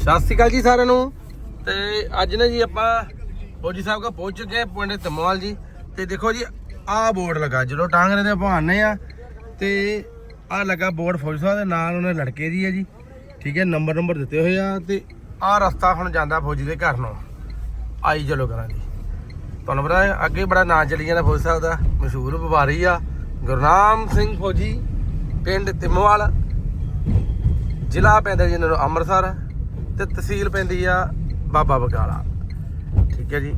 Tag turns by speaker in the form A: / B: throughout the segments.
A: ਸਤਿ ਸ਼੍ਰੀ ਅਕਾਲ ਜੀ ਸਾਰਿਆਂ ਨੂੰ। ਤੇ ਅੱਜ ਨਾ ਜੀ ਆਪਾਂ ਫੌਜੀ ਸਾਹਿਬ ਕੋ ਪਹੁੰਚ ਚੁੱਕੇ ਹਾਂ, ਪਿੰਡ ਧਮਵਾਲ ਜੀ। ਤੇ ਦੇਖੋ ਜੀ, ਆਹ ਬੋਰਡ ਲੱਗਾ, ਜਦੋਂ ਟਾਂਗਰੇ ਦੇ ਬਹਾਨੇ ਆ, ਤੇ ਆਹ ਲੱਗਾ ਬੋਰਡ ਫੌਜੀ ਸਾਹਿਬ ਦੇ ਨਾਲ ਉਹਨੇ ਲੜਕੇ ਦੀ ਹੈ ਜੀ। ਠੀਕ ਹੈ, ਨੰਬਰ ਨੰਬਰ ਦਿੱਤੇ ਹੋਏ ਆ, ਤੇ ਆਹ ਰਸਤਾ ਹੁਣ ਜਾਂਦਾ ਫੌਜੀ ਦੇ ਘਰ ਨੂੰ। ਆਈ ਚਲੋ ਕਰਾਂ ਜੀ ਤੁਹਾਨੂੰ ਪਤਾ ਹੈ, ਅੱਗੇ ਬੜਾ ਨਾਂ ਚੱਲੀ ਜਾਂਦਾ ਫੌਜੀ ਸਾਹਿਬ ਦਾ, ਮਸ਼ਹੂਰ ਵਪਾਰੀ ਆ, ਗੁਰਨਾਮ ਸਿੰਘ ਫੌਜੀ, ਪਿੰਡ ਤਿਮਵਾਲ ਜ਼ਿਲ੍ਹਾ ਪੈਂਦਾ ਜੀ ਇਹਨਾਂ ਨੂੰ ਅੰਮ੍ਰਿਤਸਰ। ਤੇ ਤਹਿਸੀਲ ਪੈਂਦੀ ਆ ਬਾਬਾ ਬਕਾਲਾ। ਠੀਕ ਹੈ ਜੀ।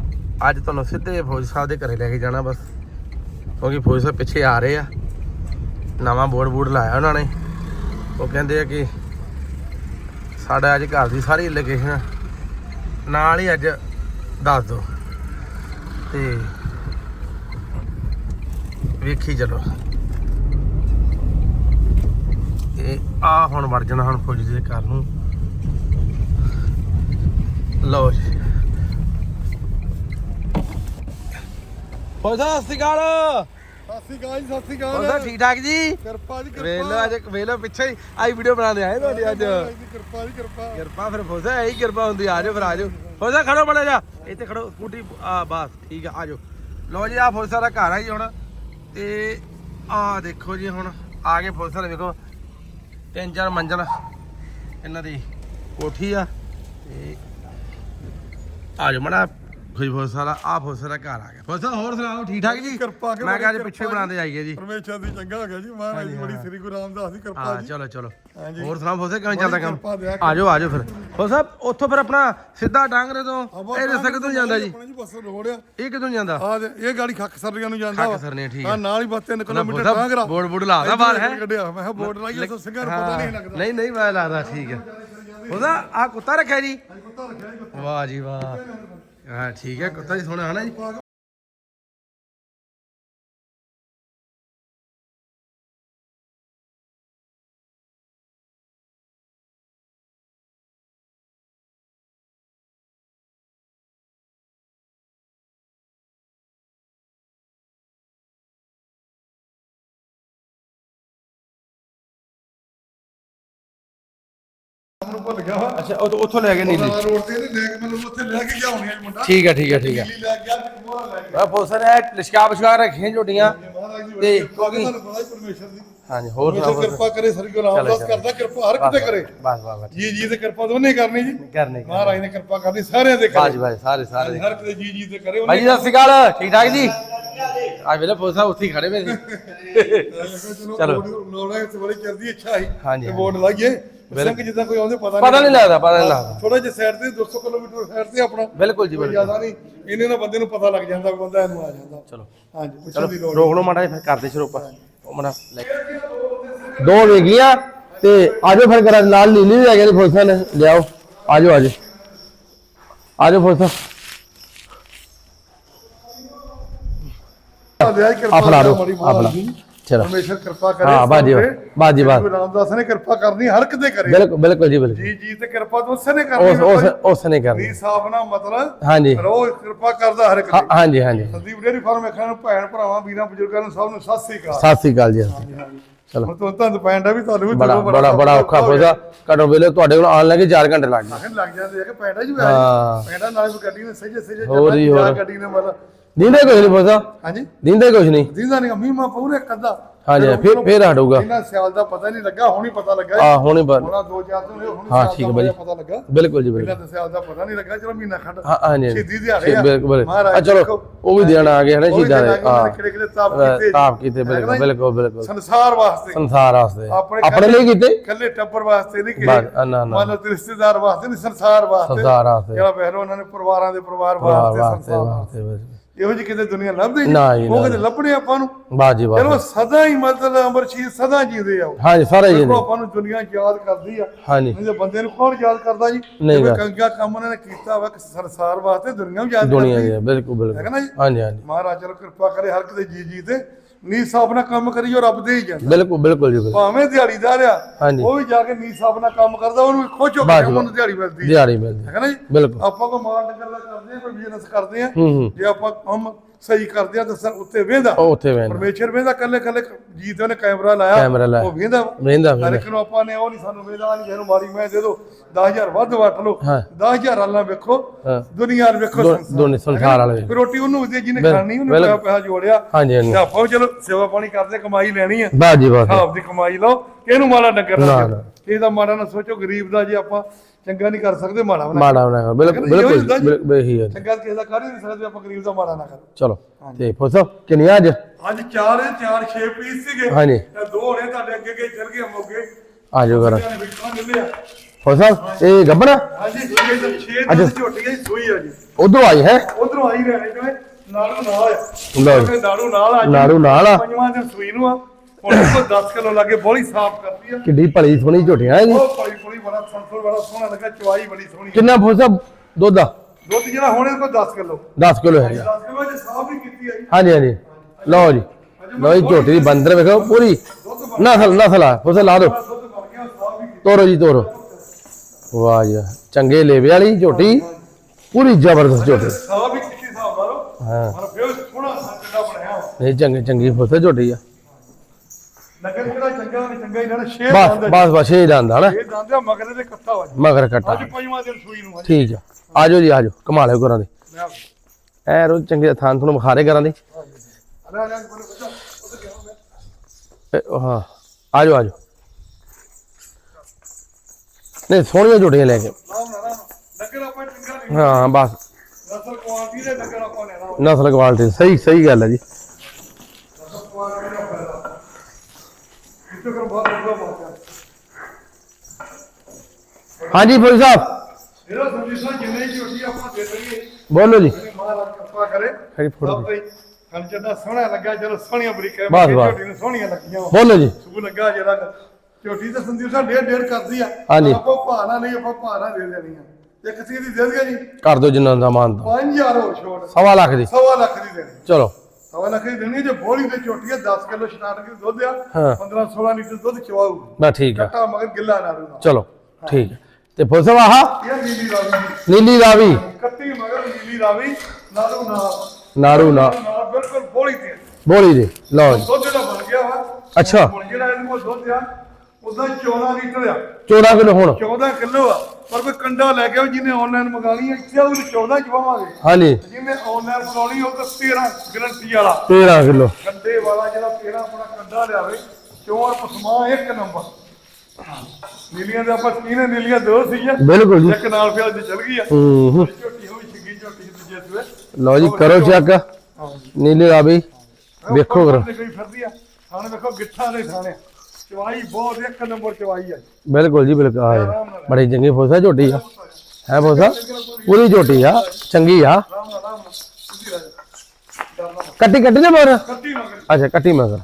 A: ਅੱਜ ਤੁਹਾਨੂੰ ਸਿੱਧੇ ਫੌਜ ਸਾਹਿਬ ਦੇ ਘਰੇ ਲੈ ਕੇ ਜਾਣਾ ਬਸ। ਕਿਉਂਕਿ ਫੌਜ ਸਾਹਿਬ ਪਿੱਛੇ ਆ ਰਹੇ ਆ। ਨਵਾਂ ਬੋਰਡ ਬੋਰਡ ਲਾਇਆ ਉਹਨਾਂ ਨੇ। ਉਹ ਕਹਿੰਦੇ ਆ ਕਿ ਸਾਡਾ ਅੱਜ ਘਰ ਦੀ ਸਾਰੀ ਲੋਕੇਸ਼ਨ ਨਾਲ ਹੀ ਅੱਜ ਦੱਸ ਦਿਓ। ਤੇ ਵੇਖੀ ਚਲੋ। ਇਹ ਆ ਹੁਣ ਵੜ ਜਾਣਾ ਹੁਣ ਫੌਜੀ ਦੇ ਘਰ ਨੂੰ। ਲਓ ਜੀ। ਸਾਹਿਬ ਸਤਿ ਸ਼੍ਰੀ ਅਕਾਲ।
B: ਸਤਿ ਸ਼੍ਰੀ ਅਕਾਲ ਜੀ ਸਤਿ ਸ਼੍ਰੀ
A: ਫੌਜ ਸਾਹਿਬ
B: ਅਕਾਲ
A: ਠੀਕ ਠਾਕ ਜੀ
B: ਕਿਰਪਾ। ਦੀ ਕਿਰਪਾ
A: ਵੇਲੋ ਅੱਜ ਵੇਲੋ ਪਿੱਛੇ ਹੀ ਆਈ ਵੀਡੀਓ ਬਣਾਉਂਦੇ ਆਏ ਤੁਹਾਡੀ ਅੱਜ।
B: ਕਿਰਪਾ ਦੀ ਕਿਰਪਾ
A: ਕਿਰਪਾ। ਫਿਰ ਫੌਜ ਇਹੀ ਕਿਰਪਾ ਹੁੰਦੀ ਆ ਜਾਓ ਫਿਰ ਆ ਜਾਓ। ਫੌਜ ਖੜੋ ਬੜਾ ਜਾ ਇੱਥੇ ਖੜੋ ਸਕੂਟੀ ਆ ਬਸ ਠੀਕ ਆ ਆ ਜਾਓ। ਲਓ ਜੀ ਆ ਫੌਜ ਦਾ ਘਰ ਆ ਜੀ ਹੁਣ। ਤੇ ਆ ਦੇਖੋ ਜੀ ਹੁਣ ਆ ਕੇ ਫੌਜ ਸਾਹਿਬ ਵੇਖੋ। ਤਿੰਨ ਚਾਰ ਮੰਜ਼ਲ ਇਹਨਾਂ ਦੀ ਕੋਠੀ ਆ। ਤੇ ਆ ਜਾਓ ਮੜਾ ਖੁਸ਼ ਸਾਹਿਬ ਦਾ ਆ ਸਾਹਿਬ ਦਾ ਘਰ ਆ ਗਿਆ। ਸਾਹਿਬ ਹੋਰ ਸੁਣਾਓ ਠੀਕ ਠਾਕ ਜੀ?
B: ਕਿਰਪਾ ਕਰੋ,
A: ਮੈਂ ਕਿਹਾ ਅੱਜ ਪਿੱਛੇ ਬਣਾਉਂਦੇ ਜਾਈਏ ਜੀ।
B: ਪਰਮੇਸ਼ਰ ਦੀ ਚੰਗਾ ਹੋ ਗਿਆ ਜੀ ਮਹਾਰਾਜ ਦੀ ਬੜੀ ਸ੍ਰੀ ਗੁਰੂ ਰਾਮਦਾਸ ਦੀ ਕਿਰਪਾ
A: ਹਾਂ
B: ਜੀ।
A: ਚਲੋ ਚਲੋ। ਹੋਰ ਸੁਣਾਓ ਫੌਸੇ ਕਿਵੇਂ ਚੱਲਦਾ ਕੰਮ?
B: ਕਿਰਪਾ ਦਿਆ
A: ਆ ਜਾਓ ਆ ਜਾਓ ਫਿਰ। ਸਾਹਿਬ ਉੱਥੋਂ ਫਿਰ ਆਪਣਾ ਸਿੱਧਾ ਡਾਂਗਰੇ ਤੋਂ ਇਹ ਰਸਤਾ ਕਿੱਥੋਂ ਜਾਂਦਾ ਜੀ?
B: ਆਪਣਾ ਜੀ ਬੱਸ ਰੋਡ ਆ।
A: ਇਹ ਕਿੱਥੋਂ ਜਾਂਦਾ?
B: ਆ ਇਹ ਗਾੜੀ ਖੱਕ ਸਰਲੀਆਂ ਨੂੰ ਜਾਂਦਾ
A: ਖੱਕ ਸਰਲੀਆਂ, ਠੀਕ
B: ਆ। ਨਾਲ ਹੀ ਬੱਸ 3 ਕਿਲੋਮੀਟਰ ਟਾਂਗਰਾ
A: ਬੋਰਡ ਬੋਰਡ ਲਾਦਾ ਬਾਹਰ ਹੈ।
B: ਮੈਂ ਕਿਹਾ ਬੋਰਡ ਲਾਈਏ ਸੋ ਸਿੰਘਾਂ ਨੂੰ ਪਤਾ ਨਹੀਂ ਲੱਗਦਾ।
A: ਨਹੀਂ ਨਹੀਂ ਮੈਂ ਲੱਗਦਾ ਠੀਕ ਹੈ ਉਹਦਾ ਆ ਕੁੱਤਾ ਰੱਖਿਆ ਜੀ?
B: ਕੁੱਤਾ ਰੱਖਿਆ ਜੀ ਕੁੱਤਾ।
A: ਵਾਹ ਜੀ ਵਾਹ। ਹਾਂ ਠੀਕ ਹੈ ਕੁੱਤਾ ਜੀ ਸੋਹਣਾ ਹੈ ਨਾ ਜੀ?
B: ਮੈਨੂੰ ਭੁੱਲ ਗਿਆ ਵਾ।
A: ਅੱਛਾ ਉਹ ਉੱਥੋਂ ਲੈ ਕੇ ਨੀਲੀ
B: ਰੋਡ ਤੇ ਇਹਨੇ ਲੈ ਕੇ ਮੈਨੂੰ ਉੱਥੇ ਲੈ ਕੇ ਗਿਆ ਹੋਣੀ ਆ ਮੁੰਡਾ।
A: ਠੀਕ ਹੈ ਠੀਕ ਹੈ ਠੀਕ ਹੈ
B: ਦਿੱਲੀ ਲੈ ਗਿਆ ਤੇ ਮੋਹਰਾ ਲੈ ਗਿਆ
A: ਆ। ਫੌਸਰ ਹੈ ਲਿਸ਼ਕਾ ਬਿਸ਼ਕਾ ਰੱਖੀਆਂ
B: ਦੀ
A: ਤੇ
B: ਬੜੀ ਕਿਰਪਾ
A: ਕਿਉਂਕਿ-
B: ਤੁਹਾਨੂੰ ਪਤਾ ਹੀ ਪਰਮੇਸ਼ਰ ਦੀ
A: ਹਾਂਜੀ ਹੋਰ ਸੁਣਾਓ
B: ਕਿਰਪਾ ਕਰੇ ਸ੍ਰੀ ਗੁਰੂ ਰਾਮਦਾਸ
A: ਚਲੋ।
B: ਕਰਦਾ ਕਿਰਪਾ ਹਰ ਕਿਤੇ ਕਰੇ।
A: ਬਸ ਬਸ ਬਸ।
B: ਜੀ ਜੀ ਤੇ ਕਿਰਪਾ ਉਹਨੇ ਕਰਨੀ ਜੀ।
A: ਕਰਨੇ
B: ਮਹਾਰਾਜ ਨੇ ਕਿਰਪਾ ਕਰਨੀ ਸਾਰਿਆਂ ਦੇ
A: ਬਾਜ
B: ਕਰੇ।
A: ਬਾਜ ਸਾਰੇ ਸਾਰੇ।
B: ਹਰ ਕਿਤੇ ਜੀ ਜੀ ਤੇ ਕਰੇ
A: ਭਾਈ ਜੀ ਸਤਿ ਸ਼੍ਰੀ ਅਕਾਲ। ਠੀਕ ਠਾਕ ਜੀ? ਆ ਵੇਲੇ ਫੌਸਾ ਉੱਥੇ ਹੀ ਖੜੇ ਵੇ ਸੀ। ਚਲੋ।
B: ਚਲੋ। ਲੋੜਾ ਤੇ ਬੜੀ ਚੜਦੀ ਇੱਛਾ ਸੀ
A: ਹਾਂਜੀ,
B: ਤੇ ਵੋਟ ਲਾਈਏ। ਸਿੰਘ ਜਿੱਦਾਂ ਕੋਈ ਆਉਂਦੇ ਪਤਾ
A: ਪਤਾ ਨਹੀਂ ਲੱਗਦਾ ਪਤਾ ਨਹੀਂ ਲੱਗਦਾ।
B: ਥੋੜਾ ਜਿਹਾ ਸਾਈਡ ਤੇ 200 ਕਿਲੋਮੀਟਰ ਸਾਈਡ ਤੇ ਆਪਣਾ।
A: ਬਿਲਕੁਲ ਜੀ
B: ਕੋਈ
A: ਬਿਲਕੁਲ।
B: ਜ਼ਿਆਦਾ ਨਹੀਂ। ਇਹਨੇ ਨਾਲ ਬੰਦੇ ਨੂੰ ਪਤਾ ਲੱਗ ਜਾਂਦਾ ਬੰਦਾ ਇਹਨੂੰ ਆ ਜਾਂਦਾ।
A: ਚਲੋ।
B: ਹਾਂਜੀ ਪੁੱਛਣ ਦੀ ਲੋੜ
A: ਰੋਕ ਲਓ ਮਾੜਾ ਜਿਹਾ ਫਿਰ ਕਰਦੇ ਸ਼ੁਰੂ ਆਪਾਂ। ਮਾੜਾ ਲੈ ਦੋ ਵੇਗੀਆਂ ਤੇ ਆਜੋ ਫਿਰ ਕਰਾਂ ਲਾਲ ਨੀਲੀ ਵੀ ਆ ਗਈ ਫੌਸਾ ਨੇ ਲਿਆਓ। ਆਜੋ ਆਜੋ। ਆਜੋ ਫੌਸਾ ਆ ਫੜਾ ਆ ਫੜਾ। ਚਲੋ।
B: ਪਰਮੇਸ਼ਰ ਕਿਰਪਾ ਕਰੇ
A: ਹਾਂ, ਬਾਜੀ
B: ਸਭ ਤੇ।
A: ਬਾਜੀ ਬਾਜੀ।
B: ਗੁਰੂ ਰਾਮਦਾਸ ਨੇ ਕਿਰਪਾ ਕਰਨੀ ਹਰ ਕਿਤੇ ਕਰੇ
A: ਬਿਲਕੁਲ ਬਿਲਕੁਲ ਜੀ ਬਿਲਕੁਲ।
B: ਜੀ ਜੀ ਤੇ ਕਿਰਪਾ ਤਾਂ ਉਸੇ ਨੇ ਕਰਨੀ
A: ਉਸ ਉਸ ਉਸ ਨੇ ਕਰਨੀ।
B: ਵੀ ਸਾਫ਼ ਨਾ ਮਤਲਬ
A: ਹਾਂਜੀ।
B: ਰੋਜ਼ ਕਿਰਪਾ ਕਰਦਾ ਹਰ ਇੱਕ
A: ਹਾਂ-
B: ਦੀ
A: ਹਾਂਜੀ ਹਾਂਜੀ।
B: ਸੰਦੀਪ ਡੇਰੀ ਫਾਰਮ ਵੇਖਣ ਨੂੰ ਭੈਣ ਭਰਾਵਾਂ ਵੀਰਾਂ ਬਜ਼ੁਰਗਾਂ ਨੂੰ ਸਭ ਨੂੰ ਸਤਿ ਸ੍ਰੀ ਅਕਾਲ।
A: ਸਤਿ ਸ੍ਰੀ ਅਕਾਲ ਜੀ ਸਤਿ ਸ਼੍ਰੀ ਅਕਾਲ। ਚਲੋ।
B: ਹੁਣ ਤੋਂ ਤੁਹਾਨੂੰ ਪੈਂਦਾ ਵੀ ਤੁਹਾਨੂੰ ਵੀ
A: ਬੜਾ ਬੜਾ ਬੜਾ ਔਖਾ ਕਦੋਂ ਵੇਲੇ ਤੁਹਾਡੇ ਕੋਲ ਆਉਣ ਲੱਗੇ 4 ਘੰਟੇ ਲੱਗ ਗਏ।
B: ਲੱਗ ਜਾਂਦੇ ਆ ਕਿ ਪੈਂਡਾ ਜੀ
A: ਹਾਂ।
B: ਪੈਂਡਾ ਨਾਲ ਵੀ ਗੱਡੀ ਨੇ ਸਹੀ ਸਹੀ
A: ਹੋਰ ਜੀ, ਹੋਰ।
B: ਗੱਡੀ ਨੇ ਮਤਲਬ
A: ਦਿੰਦੇ ਕੁਝ ਨਹੀਂ ਫੌਸਾ
B: ਹਾਂਜੀ।
A: ਦਿੰਦੇ ਕੁਝ ਨਹੀਂ
B: ਦੀਦਾ ਨਹੀਂ ਅੰਮੀ ਮਾ ਪੂਰੇ ਕੱਦਾ।
A: ਹਾਂਜੀ ਫਿਰ ਫਿਰ ਹਟੂਗਾ
B: ਇਹਨਾਂ ਸਿਆਲ ਦਾ ਪਤਾ ਨਹੀਂ ਲੱਗਾ ਹੁਣ ਹੀ ਪਤਾ ਲੱਗਾ।
A: ਆ ਹੁਣੇ ਬਰ
B: ਹੁਣ ਆਹ ਦੋ ਚਾਰ ਦਿਨ ਹੋਏ ਹੁਣ
A: ਹਾਂ, ਠੀਕ
B: ਦਾ
A: ਹੈ ਬਾਈ।
B: ਪਤਾ ਲੱਗਾ।
A: ਬਿਲਕੁਲ ਜੀ
B: ਇਹਨਾਂ
A: ਬਿਲਕੁਲ
B: ਤਾਂ ਸਿਆਲ ਦਾ ਪਤਾ ਨਹੀਂ ਲੱਗਾ ਚਲੋ ਮਹੀਨਾ ਖੰਡ
A: ਹਾਂ ਹਾਂਜੀ।
B: ਸ਼ਹੀਦੀ ਦਿਹਾੜੇ ਆ।
A: ਬਿਲਕੁਲ ਆ ਚਲੋ ਉਹ ਵੀ ਦੇਣ ਆ ਗਏ ਹਨਾ ਚੀਜ਼ਾਂ ਦੇ। ਹਾਂ।
B: ਕਿਹੜੇ ਕਿਹੜੇ ਤਾਪ ਕੀਤੇ।
A: ਤਾਪ ਕੀਤੇ ਬਿਲਕੁਲ
B: ਹੈ?
A: ਬਿਲਕੁਲ ਬਿਲਕੁਲ।
B: ਸੰਸਾਰ ਵਾਸਤੇ।
A: ਸੰਸਾਰ ਵਾਸਤੇ।
B: ਆਪਣੇ
A: ਲਈ ਕੀਤੇ?
B: ਕੱਲੇ ਟੱਬਰ ਵਾਸਤੇ ਨਹੀਂ ਕਿਸੇ।
A: ਨਾ, ਨਾ।
B: ਮੰਨ ਰਿਸ਼ਤੇਦਾਰ ਵਾਸਤੇ ਨਹੀਂ ਸੰਸਾਰ ਵਾਸਤੇ।
A: ਸੰਸਾਰ ਵਾਸਤੇ।
B: ਜਿਹੜਾ ਬਹਿਰੋ ਉਹਨਾਂ ਨੇ ਪਰਿਵਾਰਾਂ ਦੇ ਪਰਿਵਾਰ ਵਾਸਤੇ ਸੰਸਾਰ ਵਾਸਤੇ। ਇਹੋ ਜਿਹੀ ਕਿਤੇ ਦੁਨੀਆ ਲੱਭਦੀ
A: ਨਾ? ਜੀ,
B: ਉਹ
A: ਨਾ
B: ਕਿਤੇ ਲੱਭਣੇ ਆਪਾਂ ਨੂੰ?
A: ਵਾਹ ਜੀ ਵਾਹ।
B: ਚਲੋ ਸਦਾ ਹੀ ਮਤਲਬ ਅਮਰਸ਼ੀਰ ਸਦਾ ਜੀਂਦੇ ਆ ਉਹ।
A: ਹਾਂਜੀ ਸਾਰੇ ਜੀ
B: ਦੇਖੋ ਆਪਾਂ ਨੂੰ ਦੁਨੀਆ ਯਾਦ ਕਰਦੀ ਆ।
A: ਹਾਂਜੀ
B: ਨਹੀਂ ਤੇ ਬੰਦੇ ਨੂੰ ਕੌਣ ਯਾਦ ਕਰਦਾ ਜੀ?
A: ਨਹੀਂ।
B: ਕੰਗਾ ਕੰਮ ਉਹਨਾਂ ਨੇ ਕੀਤਾ ਵਾ ਕਿ ਸੰਸਾਰ ਵਾਸਤੇ ਦੁਨੀਆ ਵੀ ਯਾਦ
A: ਦੁਨੀਆ
B: ਕਰਦੀ
A: ਹੈ, ਬਿਲਕੁਲ
B: ਹੈ ਨਾ
A: ਬਿਲਕੁਲ
B: ਜੀ
A: ਹਾਂਜੀ ਹਾਂਜੀ
B: ਮਹਾਰਾਜ ਚਲੋ ਕਿਰਪਾ ਕਰੇ ਹਰ ਕਿਤੇ ਜੀ ਜੀ ਤੇ। ਨੀ ਸਾਹਿਬ ਨਾਲ ਕੰਮ ਕਰੀਓ ਰੱਬ ਦੇ ਹੀ ਜਾਂਦਾ।
A: ਬਿਲਕੁਲ ਬਿਲਕੁਲ ਜੀ
B: ਭਾਵੇਂ ਦਿਹਾੜੀਦਾਰ ਆ
A: ਹਾਂਜੀ।
B: ਉਹ ਵੀ ਜਾ ਕੇ ਨੀ ਸਾਹਿਬ ਨਾਲ ਕੰਮ ਕਰਦਾ ਉਹਨੂੰ ਵੀ ਖੁਸ਼ ਹੋ
A: ਬਸ,
B: ਕੇ ਉਹਨੂੰ ਦਿਹਾੜੀ ਮਿਲਦੀ। ਹੈ
A: ਦਿਹਾੜੀ ਮਿਲਦੀ।
B: ਹੈ ਨਾ ਜੀ
A: ਬਿਲਕੁਲ।
B: ਆਪਾਂ ਕੋ ਮਾਲ ਡੰਗਰ ਦਾ ਕਰਦੇ ਆ ਕੋਈ ਬਿਜ਼ਨਸ ਕਰਦੇ ਆ।
A: ਹੂੰ ਹੂੰ।
B: ਜੇ ਆਪਾਂ ਕੰਮ ਸਹੀ ਕਰਦੇ ਆ ਦੱਸਾਂ ਉੱਤੇ ਵੇਂਦਾ।
A: ਉਹ ਉੱਥੇ ਵੇਨ
B: ਪਰਮੇਸ਼ਰ ਵੇਂਦਾ ਕੱਲੇ ਕੱਲੇ ਜੀਤ ਉਹਨੇ ਕੈਮਰਾ ਲਾਇਆ। ਉਹ ਵੇਂਦਾ।
A: ਵੇਂਦਾ
B: ਹਰ
A: ਵੇਂਦਾ।
B: ਇੱਕ ਨੂੰ ਆਪਾਂ ਨੇ ਉਹ ਨਹੀਂ ਸਾਨੂੰ ਵੇਂਦਾ ਨਹੀਂ ਜਿਹਨੂੰ ਮਾੜੀ ਮੈਂ ਦੇ ਦੋ। 10000 ਵੱਧ ਵਟ ਲਓ।
A: ਹਾਂ।
B: 10000 ਵਾਲਾ ਵੇਖੋ। ਦੁਨੀਆ ਵੱਲ ਵੇਖੋ।
A: ਦੋਨੇ ਸੰਸਾਰ ਵਾਲੇ
B: ਰੋਟੀ ਉਹਨੂੰ ਦੇ ਜਿਹਨੇ ਖਾਣੀ ਉਹਨੇ ਪੈਸਾ ਜੋੜਿਆ।
A: ਹਾਂਜੀ ਹਾਂਜੀ।
B: ਆਪਾਂ ਚਲੋ ਸੇਵਾ ਪਾਣੀ ਕਰਦੇ ਕਮਾਈ ਲੈਣੀ ਆ।
A: ਬਾਸ ਜੀ ਬਾਸ
B: ਆਪ ਦੀ ਕਮਾਈ ਲਓ। ਕਿਹਨੂੰ ਮਾੜਾ ਡੰਗਰ
A: ਨਾ,
B: ਨਾ
A: ਨਾ।
B: ਇਹਦਾ ਮਾੜਾ ਨਾ ਸੋਚੋ ਗਰੀਬ ਦਾ ਜੇ ਆਪਾਂ ਚੰਗਾ ਨਹੀਂ ਕਰ ਸਕਦੇ ਮਾੜਾ ਬਣਾ
A: ਮਾੜਾ ਬਣਾ ਬਿਲਕੁਲ ਬਿਲਕੁਲ ਬੇਹੀ ਹੈ
B: ਚੰਗਾ ਕਿਸੇ ਦਾ ਕਰ ਨਹੀਂ ਸਕਦੇ ਆਪਾਂ ਗਰੀਬ ਦਾ ਮਾੜਾ ਨਾ ਕਰੋ
A: ਚਲੋ ਤੇ ਫੋਸੋ ਕਿੰਨੀਆਂ ਅੱਜ?
B: ਅੱਜ ਚਾਰ ਹੈ ਚਾਰ 6 ਪੀਸ ਸੀਗੇ।
A: ਹਾਂਜੀ।
B: ਤੇ ਦੋ ਹੋਣੇ ਤੁਹਾਡੇ ਅੱਗੇ ਅੱਗੇ ਚੱਲ ਗਏ ਮੋਗੇ।
A: ਆ ਜਾਓ
B: ਆ।
A: ਫੋਸੋ ਇਹ ਗੱਬਣਾ?
B: ਹਾਂਜੀ ਇਹ ਤਾਂ 6 ਦਿਨ ਝੋਟੀ ਹੈ ਸੂਈ ਆ ਜੀ।
A: ਉਧਰੋਂ ਆਈ ਹੈ?
B: ਉਧਰੋਂ ਆਈ ਰਹਿਣੇ ਜਿਵੇਂ ਨਾੜੂ ਨਾਲ ਆ। ਨਾੜੂ ਨਾਲ ਆ ਜੀ।
A: ਨਾੜੂ ਨਾਲ ਆ।
B: ਪੰਜਵਾਂ ਦਿਨ ਸੂਈ ਨੂੰ ਆ। ਹੁਣ ਇਸ ਤੋਂ 10 ਕਿਲੋ ਲੱਗੇ ਬੋਲੀ ਸਾਫ਼ ਕਰਦੀ ਆ
A: ਕਿੱਡੀ ਭਲੀ ਸੋਹਣੀ ਝੋਟੀਆਂ ਹੈ ਜੀ
B: ਉਹ ਪਲੀ ਪਲੀ ਬੜਾ ਸੰਸਰ ਬੜਾ ਸੋਹਣਾ ਲੱਗਾ ਚਵਾਈ ਬੜੀ ਸੋਹਣੀ
A: ਕਿੰਨਾ ਫੋਸਾ ਦੁੱਧ ਦਾ
B: ਦੁੱਧ ਜਿਹੜਾ ਹੁਣ ਇਹਦੇ ਕੋਲ 10 ਕਿਲੋ
A: 10 ਕਿਲੋ ਹੈਗਾ
B: 10 ਕਿਲੋ ਜੇ ਸਾਫ਼ ਵੀ ਕੀਤੀ ਆ ਜੀ
A: ਹਾਂਜੀ ਹਾਂਜੀ ਲਓ ਜੀ ਲਓ ਜੀ ਝੋਟੀ ਦੀ ਬੰਦਰ ਵੇਖੋ ਪੂਰੀ ਨਸਲ ਨਸਲ ਆ ਫੋਸਾ ਲਾ ਦਿਓ
B: ਦੁੱਧ ਬਣ ਗਿਆ ਸਾਫ਼ ਵੀ ਕੀਤਾ
A: ਤੋਰੋ ਜੀ ਤੋਰੋ ਵਾਹ ਜੀ ਵਾਹ। ਚੰਗੇ ਲੇਵੇ ਵਾਲੀ ਝੋਟੀ ਪੂਰੀ ਜ਼ਬਰਦਸਤ ਝੋਟੀ
B: ਸਾਫ਼ ਵੀ ਕੀਤੀ ਹਿਸਾਬ ਨਾਲ
A: ਹਾਂ
B: ਮਨ ਫਿਰ ਸੋਹਣਾ ਸੱਚਾ ਬਣਿਆ ਵਾ।
A: ਨਹੀਂ ਚੰਗੀ ਚੰਗੀ ਫੋਸਾ ਝੋਟੀ ਆ
B: ਨਗਰ ਜਿਹੜਾ ਚੰਗਾ ਨਹੀਂ ਚੰਗਾ ਹੀ ਰਹਿਣਾ ਸ਼ੇਰ
A: ਬਸ ਬਸ ਬਸ ਇਹ ਜਾਂਦਾ ਨਾ।
B: ਇਹ ਦੰਦ ਆ ਮਗਰ ਦੇ ਕੱਟਾ।
A: ਮਗਰ
B: ਅੱਜ ਪੰਜਵਾਂ ਦਿਨ ਸੂਈ ਨੂੰ।
A: ਠੀਕ ਆ। ਆਜੋ ਜੀ ਆਜੋ। ਕਮਾ ਲਿਓ ਘਰਾਂ ਦੇ। ਐ ਰੋ ਚੰਗੇ ਥਾਂ ਤੁਹਾਨੂੰ ਵਿਖਾਰੇ ਘਰਾਂ ਦੇ। ਹਾਂ। ਆਜੋ ਆਜੋ। ਨਹੀਂ ਸੋਹਣੀਆਂ ਝੋਟੀਆਂ ਲੈ ਕੇ। ਹਾਂ ਬਸ।
B: ਨਸਲ ਕੁਆਲਿਟੀ ਦੇ।
A: ਨਸਲ ਕੁਆਲਿਟੀ ਸਹੀ ਸਹੀ ਗੱਲ ਹੈ ਜੀ
B: ਨਸਲ ਕੁਆਲਿਟੀ ਦਾ ਫਾਇਦਾ ਇਸ ਤੋਂ ਕਰ ਬਹੁਤ ਵਧੀਆ ਬਾਤ ਹੈ
A: ਹਾਂਜੀ ਫੌਜੀ ਸਾਹਿਬ।
B: ਇਹਦਾ ਸੰਦੇਸ਼ਾ ਜਿੰਨੇ ਹੀ ਝੋਟੀ ਆਪਾਂ ਦੇ ਦਈਏ।
A: ਬੋਲੋ ਜੀ।
B: ਮਹਾਰਾਜ ਕਿਰਪਾ ਕਰੇ।
A: ਖੜੀ ਫੋਟੋ
B: ਸਭ ਤੋਂ ਦਾ ਸੋਹਣਾ ਲੱਗਾ ਚਲੋ ਸੋਹਣੀਆਂ ਬਰੀਕਾਂ
A: ਬਸ, ਬਸ।
B: ਝੋਟੀ ਨੂੰ ਸੋਹਣੀਆਂ ਲੱਗੀਆਂ ਵਾ।
A: ਬੋਲੋ ਜੀ।
B: ਸੂ ਲੱਗਾ ਜਿਹੜਾ ਝੋਟੀ ਤਾਂ ਸੰਦੀਪ ਸਾਹਿਬ ਡੇਢ ਡੇਢ ਕਰਦੀ ਆ। ਆਪਾਂ ਭਾਣਾ ਨਹੀਂ ਆਪਾਂ ਭਾਣਾ ਦੇ ਦੇਣੀ ਆ। ਇੱਕ ਸੀ ਦੀ ਦੇ ਦਿਆ ਜੀ।
A: ਕਰ ਦਿਓ ਜਿੰਨਾ ਦਾ ਮਾਨ ਦੋ
B: 5000 ਹੋਰ ਛੋਟ।
A: ਸਵਾ ਲੱਖ ਦੀ।
B: ਸਵਾ ਲੱਖ ਦੀ ਦੇਣੀ।
A: ਚਲੋ।
B: ਸਵਾ ਲੱਖ ਦੀ ਦੇਣੀ ਜੇ ਬੋਲੀ ਤੇ ਝੋਟੀ ਆ 10 ਕਿਲੋ ਸਟਾਰਟ ਕੇ ਦੁੱਧ ਆ
A: ਹਾਂ।
B: 15 16 ਲੀਟਰ ਦੁੱਧ ਚਵਾਊ
A: ਬਸ ਠੀਕ ਆ।
B: ਕੱਟਾ ਮਗਰ ਗਿੱਲਾ ਨਾ ਰੂਗਾ
A: ਚਲੋ ਠੀਕ ਹੈ ਤੇ ਆਹ?
B: ਇਹ ਨੀਲੀ ਰਾਵੀ ਦੀ।
A: ਨੀਲੀ ਰਾਵੀ।
B: ਕੱਟੀ ਮਗਰ ਨੀਲੀ ਰਾਵੀ ਨਾਲੂ ਨਾਲ
A: ਨਾੜੂ ਨਾ
B: ਬਿਲਕੁਲ ਬੋਲੀ ਤੇ।
A: ਬੋਲੀ ਜੀ ਲਓ ਜੀ।
B: ਦੁੱਧ ਜਿਹੜਾ ਬਣ ਗਿਆ ਵਾ
A: ਅੱਛਾ।
B: ਹੁਣ ਜਿਹੜਾ ਕੋਲ ਦੁੱਧ ਆ ਉਹਦਾ 14 ਲੀਟਰ ਆ।
A: 14 ਕਿਲੋ ਹੁਣ।
B: 14 ਕਿਲੋ ਆ। ਪਰ ਕੋਈ ਕੰਡਾ ਲੈ ਕੇ ਆਓ ਜਿਹਨੇ ਆਨਲਾਈਨ ਮੰਗਾਣੀ ਆ ਇੱਥੇ ਉਹਨੂੰ 14 ਚਵਾਵਾਂਗੇ
A: ਹਾਂਜੀ।
B: ਜਿਹਨੇ ਆਨਲਾਈਨ ਮੰਗਾਉਣੀ ਉਹ ਤਾਂ 13 ਗਰੰਟੀ ਵਾਲਾ।
A: 13 ਕਿਲੋ।
B: ਕੰਡੇ ਵਾਲਾ ਜਿਹੜਾ 13 ਆਪਣਾ ਕੰਡਾ ਲਿਆਵੇ ਚੋਰ ਪਸਮਾ ਇੱਕ ਨੰਬਰ ਨੀਲੀਆਂ ਦੇ ਆਪਾਂ ਸਕੀਨੇ ਨੀਲੀਆਂ ਦੋ ਸੀਗੀਆਂ।
A: ਬਿਲਕੁਲ ਜੀ।
B: ਇੱਕ ਨਾਲ ਫਿਰ ਅੱਜ ਚੱਲ ਗਈ ਆ।
A: ਹੂੰ ਹੂੰ।
B: ਝੋਟੀ ਹੋਈ ਛਿੱਗੀ ਝੋਟੀ ਦੂਜੇ ਸੂਏ
A: ਲਓ ਜੀ ਕਰੋ ਚੈੱਕ ਨੀਲੀ ਰਾਵੀ ਵੇਖੋ ਕਰੋ।
B: ਕੋਈ ਫਿਰਦੀ ਆ। ਥਾਣੇ ਵੇਖੋ ਗਿੱਠਾਂ ਦੇ ਥਾਣੇ। ਚਵਾਈ ਬਹੁਤ ਇੱਕ ਨੰਬਰ ਚਵਾਈ ਆ।
A: ਬਿਲਕੁਲ ਜੀ ਬਿਲਕੁਲ। ਆ ਬੜੀ ਚੰਗੀ ਫੋਸਾ ਝੋਟੀ ਆ। ਹੈ ਫੋਸਾ? ਪੂਰੀ ਝੋਟੀ ਆ। ਚੰਗੀ ਆ। ਕੱਟੀ ਕੱਟੀ ਨੇ ਮਗਰ। ਅੱਛਾ ਕੱਟੀ ਮਗਰ।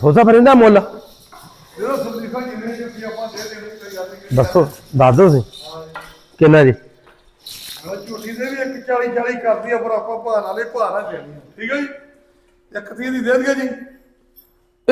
A: ਫੋਸਾ ਫਿਰ ਇਹਦਾ ਮੁੱਲ।
B: ਜਿਹੜਾ ਸੰਦੀਪਾ ਜਿੰਨੇ ਜਿਹੀ ਆਪਾਂ ਦੇ ਦੇਣੇ ਕੋਈ ਗੱਲ ਨਹੀਂ।
A: ਦੱਸੋ ਦੱਸ ਦਿਓ ਸੀ ਕਿੰਨਾ ਜੀ?
B: ਝੂਠੀ ਦੇ ਵੀ ਇੱਕ 40 40 ਕਰਦੀ ਆ ਪਰ ਆਪਾਂ ਭਾਅ ਨਾਲੇ ਭਾਅ ਨਾਲ ਦੇਣੀ ਆ। ਠੀਕ ਹੈ ਜੀ? ਇੱਕ ਤੀਹ ਦੀ ਦੇ ਦਿਆ ਜੀ।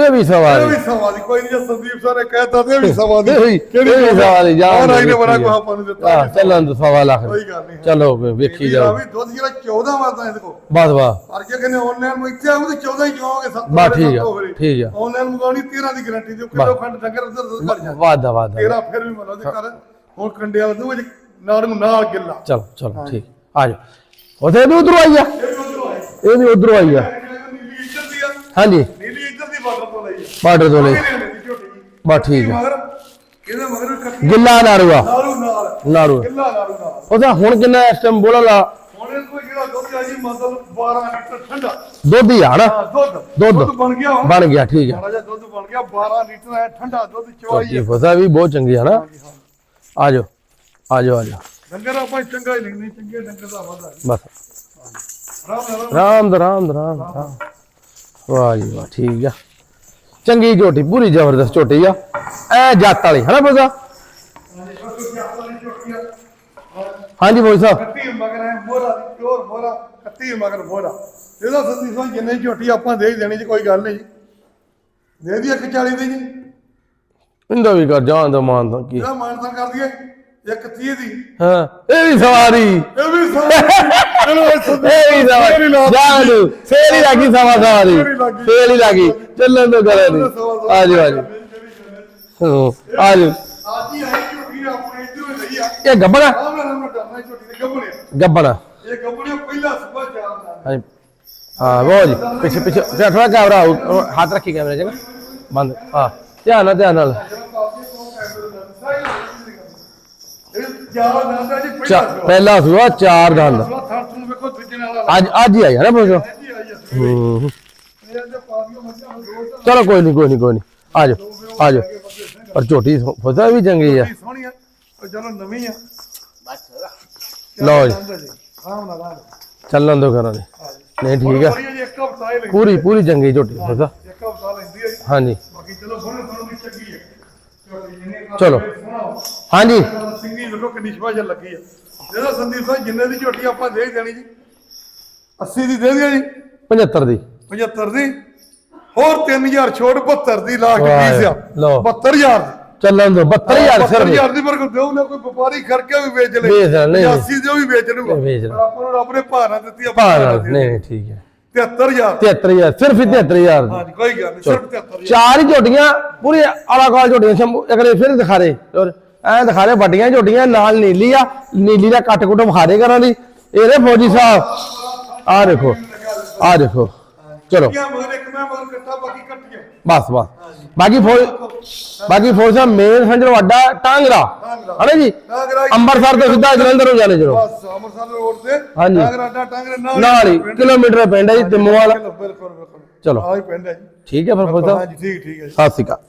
A: ਇਹ ਵੀ ਸਵਾਲ
B: ਇਹ ਵੀ ਸਵਾ ਦੀ ਕੋਈ ਨਹੀਂ ਜੇ ਸੰਦੀਪ ਸਰ ਨੇ ਕਹਿਤਾ ਤੇ ਇਹ ਵੀ ਸਵਾ ਦੀ
A: ਇਹ ਵੀ ਇਹ ਵੀ ਸਵਾਲ ਹੀ ਜਾਨ
B: ਮਹਾਰਾਜ ਨੇ ਬੜਾ ਕੁਝ ਆਪਾਂ ਨੂੰ ਦਿੱਤਾ
A: ਹਾਂ ਚੱਲਣ ਦੋ ਸਵਾ ਲੱਖ
B: ਕੋਈ ਗੱਲ ਨਹੀਂ।
A: ਚਲੋ ਵੇਖੀ
B: ਇਹ
A: ਜਾਓ।
B: ਵੀ ਦੁੱਧ ਜਿਹੜਾ 14 ਵਾਰਦਾ ਇਹਦੇ ਕੋਲ।
A: ਬਸ ਬਸ।
B: ਪਰ ਜੇ ਕਹਿੰਦੇ ਆਨਲਾਈਨ ਮੈਂ ਇੱਥੇ ਆਉਂ ਤੇ 14 ਹੀ ਜਾਵਾਂਗੇ ਸੱਤ
A: ਬਸ ਠੀਕ ਆ, ਠੀਕ ਆ।
B: ਆਨਲਾਈਨ ਮੰਗਾਉਣੀ 13 ਦੀ ਗਾਰੰਟੀ ਦਿਓ। ਕਿਲੋ ਖੰਡ ਡੰਗਰ ਉਧਰ ਦੁੱਧ ਘਟ ਜਾਂਦਾ।
A: ਵਾਦਾ ਵਾਦਾ
B: 13 ਫਿਰ ਵੀ ਮੰਨੋ ਦੇ ਘਰ। ਹੁਣ ਕੰਡੇ ਵਾਲਾ ਦੂਜੇ ਨਾਲ ਨੂੰ ਨਾਲ ਗਿੱਲਾ।
A: ਚਲੋ ਚਲੋ ਠੀਕ। ਆ ਜਾਓ। ਉਥੇ ਵੀ ਉਧਰੋਂ ਆਈ ਆ?
B: ਇਹ
A: ਵੀ ਉਧਰੋਂ ਆਈ। ਆ। ਹਾਂਜੀ।
B: ਬਾਰਡਰ ਤੋਂ ਲਈ
A: ਬਾਰਡਰ ਤੋਂ ਲਈ। ਬਸ ਠੀਕ
B: ਮਗਰ ਕੱਟੀ
A: ਗਿੱਲਾ
B: ਨਾਲ। ਨਾਲੂ ਨਾਲ।
A: ਉਹਦਾ ਹੁਣ ਕਿੰਨਾ ਇਸ ਟਾਈਮ ਬੋਲਾ ਲਾ
B: ਹੁਣ ਇਹ ਕੋਈ ਜਿਹੜਾ ਦੁੱਧ ਆ ਜੀ ਮਤਲਬ 12 ਲੀਟਰ ਠੰਡਾ।
A: ਦੁੱਧ ਹੀ ਆ ਨਾ
B: ਹਾਂ ਦੁੱਧ।
A: ਦੁੱਧ।
B: ਬਣ ਗਿਆ ਹੁਣ।
A: ਬਣ ਗਿਆ ਠੀਕ ਆ।
B: ਮਾੜਾ ਜਿਹਾ ਦੁੱਧ ਬਣ ਗਿਆ 12 ਲੀਟਰ ਹੈ ਠੰਡਾ ਦੁੱਧ ਚਵਾਈ
A: ਜੀ ਫਸਾ ਵੀ ਬਹੁਤ ਚੰਗੀ ਆ ਨਾ ਆ ਜਾਓ ਆ ਜਾਓ ਆ ਜਾਓ
B: ਡੰਗਰ ਆਪਾਂ ਚੰਗਾ ਹੀ ਲੈਣੇ ਚੰਗੇ ਡੰਗਰ ਦਾ ਵਾਦਾ
A: ਬਸ।
B: ਰਾਮ ਰਾਮ।
A: ਰਾਮ ਰਾਮ। ਵਾਹ ਜੀ ਵਾਹ ਠੀਕ ਆ। ਚੰਗੀ ਝੋਟੀ ਪੂਰੀ ਜ਼ਬਰਦਸਤ ਝੋਟੀ ਆ। ਐ ਜੱਟ ਵਾਲੀ ਹੈ ਨਾ ਫਸਾ ਹਾਂਜੀ ਸਾਹਿਬ।
B: ਕੱਤੀ ਮਗਰ ਹੈ ਮੋਰਾ ਦੀ ਪਿਓਰ ਮੋਰਾ ਕੱਤੀ ਮਗਰ ਮੋਰਾ ਇਹਦਾ ਸੰਦੀ ਸੋ ਜਿੰਨੇ ਝੋਟੀ ਆਪਾਂ ਦੇ ਦੇਣੀ ਜੀ ਕੋਈ ਗੱਲ ਨਹੀਂ ਦੇ ਦੀ 140 ਦੀ ਜੀ।
A: ਇੰਦਾ ਵੀ ਕਰ ਜਾਣ ਦਾ ਮਾਨ ਤਾਂ ਕੀ।
B: ਇਹਦਾ ਮਾਨਤਾ ਕਰ ਦਈਏ। ਇੱਕ 30 ਦੀ।
A: ਹਾਂ ਇਹ ਵੀ ਸਵਾਰੀ।
B: ਇਹ ਵੀ ਚਲੋ ਇਹ
A: ਵੀ ਸਵਾਰੀ। ਸੇਲ ਹੀ ਲੱਗੀ ਸਵਾ ਸਵਾਰੀ। ਹੀ ਲੱਗੀ। ਚੱਲਣ ਤੋਂ ਕਰੇ ਨਹੀਂ ਆ ਜਾਓ ਆ ਜਾਓ ਹਾਂ, ਆ ਜਾਓ
B: ਅੱਜ ਹੀ ਝੋਟੀ ਆਪਣੇ ਇਧਰੋਂ ਲਈ ਆ।
A: ਇਹ
B: ਗੱਭਣੇ ਪਹਿਲਾ ਸਵੇਰ ਚਾਰ
A: ਹਾਂਜੀ। ਹਾਂ ਬਹੁਤ ਜੀ। ਪਿੱਛੇ ਪਿੱਛੇ। ਥੋੜਾ ਕੈਮਰਾ ਹੱਥ ਰੱਖੀ ਕੈਮਰੇ ਜਗਾ ਬੰਦ। ਹਾਂ ਧਿਆਨ ਨਾਲ ਧਿਆਨ ਨਾਲ।
B: ਜੀ
A: ਚਾ-
B: ਪਹਿਲਾ
A: ਪਹਿਲਾ ਸੁਆ ਚਾਰ ਦੰਦ।
B: ਸਵੇਰ ਥਾਂ ਤੁਹਾਨੂੰ ਵੇਖੋ ਦੂਜੇ ਨਾਲ
A: ਅੱਜ ਅੱਜ ਹੀ ਹੈ ਨਾ ਪੁੱਛੋ।
B: ਅੱਜ ਹੀ ਆਈ ਆ।
A: ਹੂੰ।
B: ਇਹ ਜੇ ਮੱਝਾਂ ਨੂੰ ਦੋ ਤਾਂ
A: ਚਲੋ ਕੋਈ ਨਹੀਂ ਕੋਈ ਨਹੀਂ ਕੋਈ ਨਹੀਂ ਆ ਜਾਓ ਆ ਜਾਓ। ਪਰ ਝੋਟੀ ਫਸਾ ਵੀ ਚੰਗੀ ਆ।
B: ਬੜੀ ਸੋਹਣੀ ਆ ਉਹ ਚਲੋ ਨਵੀਂ ਆ।
A: ਲਓ ਜੀ।
B: ਆਰਾਮ ਨਾਲ ਆਰਾਮ
A: ਚੱਲਣ ਦੋ ਕਰਾਂ ਦੇ ਨਹੀਂ ਠੀਕ ਆ।
B: ਬੜੀ ਜੀ ਇੱਕ ਹਫਤਾ ਹੀ ਲੈਂਦੀ
A: ਪੂਰੀ ਪੂਰੀ ਚੰਗੀ ਝੋਟੀ ਫਸਾ
B: ਇੱਕ ਹਫਤਾ ਲੈਂਦੀ ਹੈ ਜੀ।
A: ਹਾਂਜੀ।
B: ਬਾਕੀ ਚਲੋ ਸੋਹਣੇ ਸੋਹਣੇ ਦੀ ਚੰਗੀ ਹੈ ਝੋਟੀ ਜਿਹਨੇ ਕੰਮ
A: ਚਲੋ।
B: ਸੋਹਣਾ
A: ਹਾਂਜੀ।
B: ਸਿੰਗੀ ਵੇਖੋ ਕਿੰਨੀ ਸ਼ਬਾਜ ਲੱਗੀ ਆ। ਜਿਹੜਾ ਸੰਦੀਪ ਸਾਹਿਬ ਜਿੰਨੇ ਦੀ ਝੋਟੀ ਆਪਾਂ ਦੇ ਦੇਣੀ ਜੀ। 80 ਦੀ ਦੇ ਦਿਓ ਜੀ
A: 75 ਦੀ।
B: 75 ਦੀ। ਹੋਰ 3000 ਛੋੜ 72 ਦੀ ਲਾਸਟ
A: ਵਾਹ,
B: ਫੀਸ ਆ
A: ਲਓ।
B: 72000 ਦੀ।
A: ਚੱਲਣ ਦੋ 72000 ਸਿਰ
B: 72000 ਦੀ ਪਰ ਕੋਈ ਦੇਉ ਨਾ ਕੋਈ ਵਪਾਰੀ ਕਰਕੇ ਵੀ ਵੇਚ ਲੈ।
A: ਵੇਚ ਲੈ, ਨਹੀਂ, ਨਹੀਂ।
B: 80 ਦੇ ਵੀ ਵੇਚ ਲੂਗਾ
A: ਲੈ।
B: ਆਪਾਂ ਨੂੰ ਰੱਬ ਨੇ ਨਾ ਦਿੱਤੀ
A: ਨਾਲ
B: ਦਿੱਤੀ।
A: ਨਹੀਂ ਨਹੀਂ ਠੀਕ ਹੈ।
B: 73000
A: 73000 ਸਿਰਫ 73000 ਦੀ।
B: ਹਾਂਜੀ ਕੋਈ ਗੱਲ ਨਹੀਂ ਸਿਰਫ 73000
A: ਚਾਰ ਹੀ ਝੋਟੀਆਂ ਪੂਰੀ ਆਲਾ ਕਾਲ ਝੋਟੀਆਂ ਸ਼ੰਭੂ ਅਗਲੇ ਫਿਰ ਦਿਖਾ ਰਹੇ ਔਰ ਐ ਦਿਖਾ ਰਹੇ ਵੱਡੀਆਂ ਝੋਟੀਆਂ ਨਾਲ ਨੀਲੀ ਆ ਨੀਲੀ ਦਾ ਕੱਟ ਕੁੱਟ ਵਿਖਾ ਰਹੇ ਕਰਾਂ ਦੀ। ਇਹਦੇ ਫੌਜੀ ਸਾਹਿਬ। ਆ ਦੇਖੋ ਆ ਦੇਖੋ। ਚਲੋ। ਬਸ ਬਸ। ਬਾਕੀ ਫੌਜ ਬਾਕੀ ਫੌਜ ਸਾਹਿਬ ਮੇਨ ਸੰਜਰ ਵੱਡਾ ਟਾਂਗਰਾ। ਹਣਾ ਜੀ? ਅੰਮ੍ਰਿਤਸਰ ਤੋਂ ਸਿੱਧਾ ਜਲੰਧਰ ਨੂੰ ਜਾਣੇ ਜਰੋ
B: ਬਸ ਅੰਮ੍ਰਿਤਸਰ ਰੋਡ ਤੇ।
A: ਹਾਂਜੀ।
B: ਨਾਗਰਾਡਾ ਟਾਂਗਰੇ ਨਾਲ
A: ਹੀ ਕਿਲੋਮੀਟਰ ਪਿੰਡ ਹੈ ਜੀ ਤਿੰਮੋਵਾਲ।
B: ਬਿਲਕੁਲ ਬਿਲਕੁਲ।
A: ਚਲੋ। ਠੀਕ ਹੈ ਫਿਰ ਫੌਜ ਸਾਹਿਬ।
B: ਹਾਂਜੀ ਠੀਕ ਠੀਕ ਹੈ
A: ਸਤਿ ਸ਼੍ਰੀ ਅਕਾਲ।